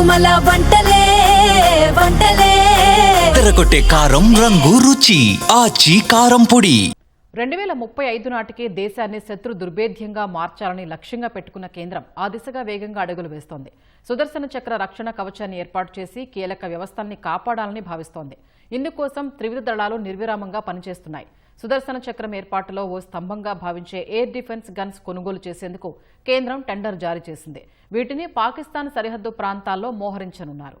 దిగుమల వంటలే వంటలే. తెరకొట్టే కారం రంగు రుచి ఆచి కారం పొడి. రెండు వేల ముప్పై ఐదు నాటికి దేశాన్ని శత్రు దుర్భేద్యంగా మార్చాలని లక్ష్యంగా పెట్టుకున్న కేంద్రం ఆ దిశగా వేగంగా అడుగులు వేస్తోంది. సుదర్శన చక్ర రక్షణ కవచాన్ని ఏర్పాటు చేసి కీలక వ్యవస్థల్ని కాపాడాలని భావిస్తోంది. ఇందుకోసం త్రివిధ దళాలు నిర్విరామంగా పనిచేస్తున్నాయి. సుదర్శన చక్రం ఏర్పాటులో ఓ స్తంభంగా భావించే ఎయిర్ డిఫెన్స్ గన్స్ కొనుగోలు చేసేందుకు కేంద్రం టెండర్ జారీ చేసింది. వీటిని పాకిస్తాన్ సరిహద్దు ప్రాంతాల్లో మోహరించనున్నారు.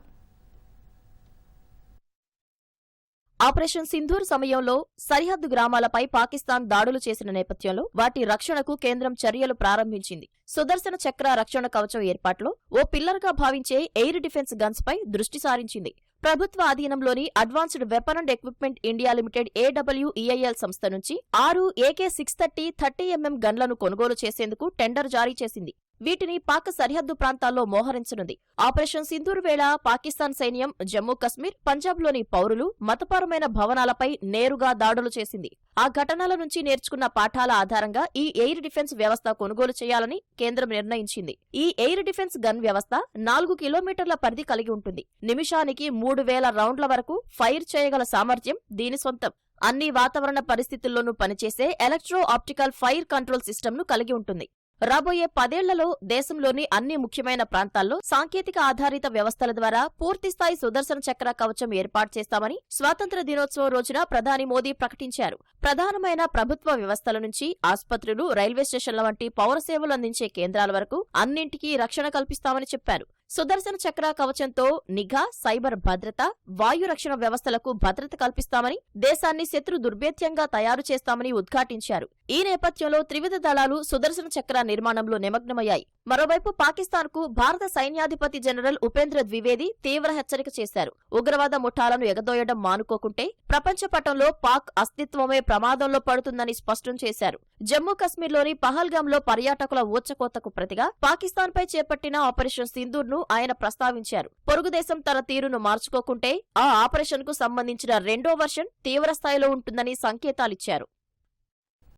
ఆపరేషన్ సింధూర్ సమయంలో సరిహద్దు గ్రామాలపై పాకిస్తాన్ దాడులు చేసిన నేపథ్యంలో వాటి రక్షణకు కేంద్రం చర్యలు ప్రారంభించింది. సుదర్శన చక్ర రక్షణ కవచం ఏర్పాటులో ఓ పిల్లర్గా భావించే ఎయిర్ డిఫెన్స్ గన్స్ పై దృష్టి సారించింది. ప్రభుత్వ ఆధీనంలోని advanced weapon and equipment India limited AWEIL సంస్థ నుంచి ఆరు AK six thirty thirty MM గన్లను కొనుగోలు చేసేందుకు టెండర్ జారీ చేసింది. వీటిని పాక్ సరిహద్దు ప్రాంతాల్లో మోహరించనుంది. ఆపరేషన్ సింధూర్ వేళ పాకిస్తాన్ సైన్యం జమ్మూ కశ్మీర్ పంజాబ్లోని పౌరులు మతపరమైన భవనాలపై నేరుగా దాడులు చేసింది. ఆ ఘటనల నుంచి నేర్చుకున్న పాఠాల ఆధారంగా ఈ ఎయిర్ డిఫెన్స్ వ్యవస్థ కొనుగోలు చేయాలని కేంద్రం నిర్ణయించింది. ఈ ఎయిర్ డిఫెన్స్ గన్ వ్యవస్థ నాలుగు కిలోమీటర్ల పరిధి కలిగి ఉంటుంది. నిమిషానికి మూడు వేల రౌండ్ల వరకు ఫైర్ చేయగల సామర్థ్యం దీని సొంతం. అన్ని వాతావరణ పరిస్థితుల్లోనూ పనిచేసే ఎలక్ట్రో ఆప్టికల్ ఫైర్ కంట్రోల్ సిస్టమ్ను కలిగి ఉంటుంది. రాబోయే పదేళ్ళలో దేశంలోని అన్ని ముఖ్యమైన ప్రాంతాల్లో సాంకేతిక ఆధారిత వ్యవస్థల ద్వారా పూర్తిస్థాయి సుదర్శన చక్ర కవచం ఏర్పాటు చేస్తామని స్వాతంత్ర దినోత్సవం రోజున ప్రధాని మోదీ ప్రకటించారు. ప్రధానమైన ప్రభుత్వ వ్యవస్థల నుంచి ఆసుపత్రులు రైల్వే స్టేషన్ల వంటి పౌర సేవలు అందించే కేంద్రాల వరకు అన్నింటికీ రక్షణ కల్పిస్తామని చెప్పారు. సుదర్శన చక్ర కవచంతో నిఘా సైబర్ భద్రత వాయు రక్షణ వ్యవస్థలకు భద్రత కల్పిస్తామని దేశాన్ని శత్రు దుర్భేద్యంగా తయారు చేస్తామని ఉద్ఘాటించారు. ఈ నేపథ్యంలో త్రివిధ దళాలు సుదర్శన చక్ర నిర్మాణంలో నిమగ్నమయ్యాయి. మరోవైపు పాకిస్తాన్కు భారత సైన్యాధిపతి జనరల్ ఉపేంద్ర ద్వివేది తీవ్ర హెచ్చరిక చేశారు. ఉగ్రవాద ముఠాలను ఎగదోయడం మానుకోకుంటే ప్రపంచ పటంలో పాక్ అస్తిత్వమే ప్రమాదంలో పడుతుందని స్పష్టం చేశారు. జమ్మూ కశ్మీర్లోని పహల్గాంలో పర్యాటకుల ఊచకోతకు ప్రతిగా పాకిస్తాన్పై చేపట్టిన ఆపరేషన్ సింధూర్ను ఆయన ప్రస్తావించారు. పొరుగుదేశం తన తీరును మార్చుకోకుంటే ఆ ఆపరేషన్కు సంబంధించిన రెండో వర్షన్ తీవ్రస్థాయిలో ఉంటుందని సంకేతాలిచ్చారు.